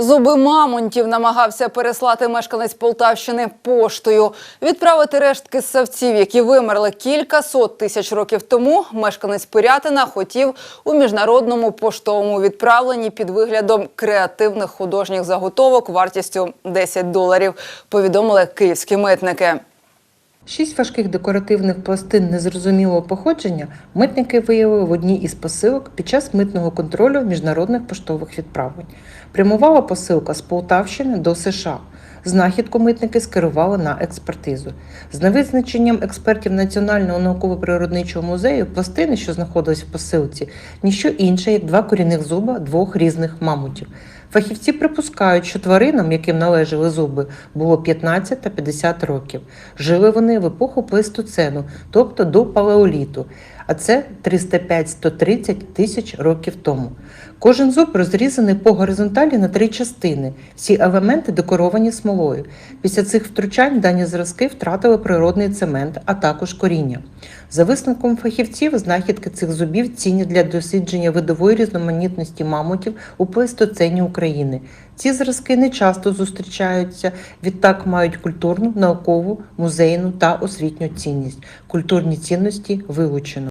Зуби мамонтів намагався переслати мешканець Полтавщини поштою. Відправити рештки ссавців, які вимерли кілька сот тисяч років тому. Мешканець Пирятина хотів у міжнародному поштовому відправленні під виглядом креативних художніх заготовок вартістю 10 доларів. Повідомили київські митники. Шість важких декоративних пластин незрозумілого походження митники виявили в одній із посилок під час митного контролю міжнародних поштових відправлень. Прямувала посилка з Полтавщини до США. Знахідку митники скерували на експертизу. За невизначенням експертів Національного науково-природничого музею, пластини, що знаходились в посилці, ніщо інше, як два корінних зуба двох різних мамутів. Фахівці припускають, що тваринам, яким належали зуби, було 15 та 50 років. Жили вони в епоху плейстоцену, тобто до палеоліту, а це 305-130 тисяч років тому. Кожен зуб розрізаний по горизонталі на три частини. Всі елементи декоровані смолою. Після цих втручань дані зразки втратили природний цемент, а також коріння. За висновком фахівців, знахідки цих зубів цінні для дослідження видової різноманітності мамутів у плейстоцені України. Ці зразки не часто зустрічаються, відтак мають культурну, наукову, музейну та освітню цінність. Культурні цінності вилучено.